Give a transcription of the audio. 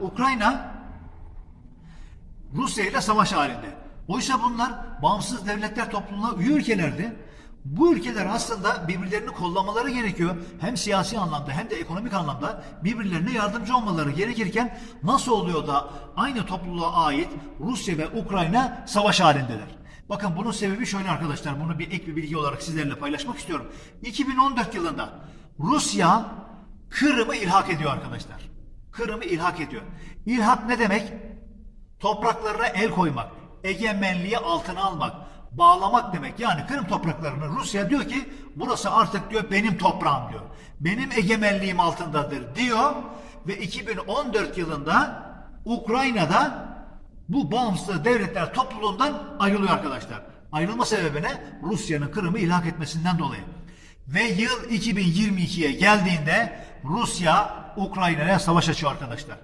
Ukrayna Rusya ile savaş halinde. Oysa bunlar bağımsız devletler topluluğuna üye ülkelerdi. Bu ülkeler aslında birbirlerini kollamaları gerekiyor. Hem siyasi anlamda hem de ekonomik anlamda birbirlerine yardımcı olmaları gerekirken nasıl oluyor da aynı topluluğa ait Rusya ve Ukrayna savaş halindeler? Bakın bunun sebebi şöyle arkadaşlar. Bunu bir ek bir bilgi olarak sizlerle paylaşmak istiyorum. 2014 yılında Rusya Kırım'ı ilhak ediyor arkadaşlar. Kırım'ı ilhak ediyor. İlhak ne demek? Topraklarına el koymak, egemenliği altına almak, bağlamak demek. Yani Kırım topraklarını Rusya diyor ki burası artık diyor benim toprağım diyor. Benim egemenliğim altındadır diyor ve 2014 yılında Ukrayna'da bu bağımsız devletler topluluğundan ayrılıyor arkadaşlar. Ayrılma sebebi ne? Rusya'nın Kırım'ı ilhak etmesinden dolayı. Ve yıl 2022'ye geldiğinde Rusya Ukrayna'ya savaş açıyor arkadaşlar.